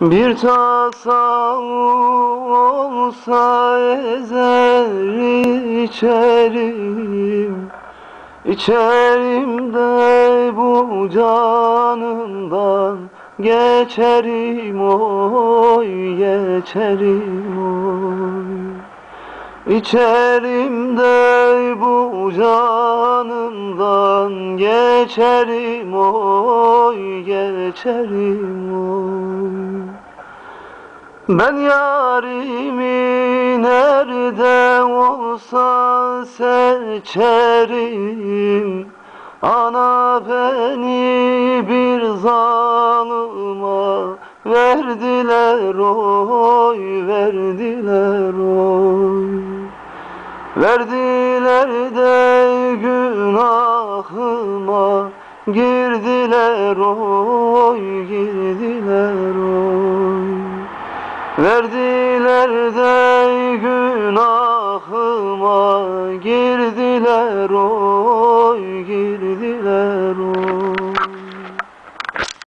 Bir tasa olsa ezer içerim. İçerim de bu canından Geçerim oy geçerim oy. İçerim de bu canından Geçerim oy geçerim oy ben yarimi nerede olsa seçerim. Ana beni bir zalıma verdiler oy verdiler oy. Verdiler de günahıma girdiler oy girdiler Verdiler de günahıma girdiler o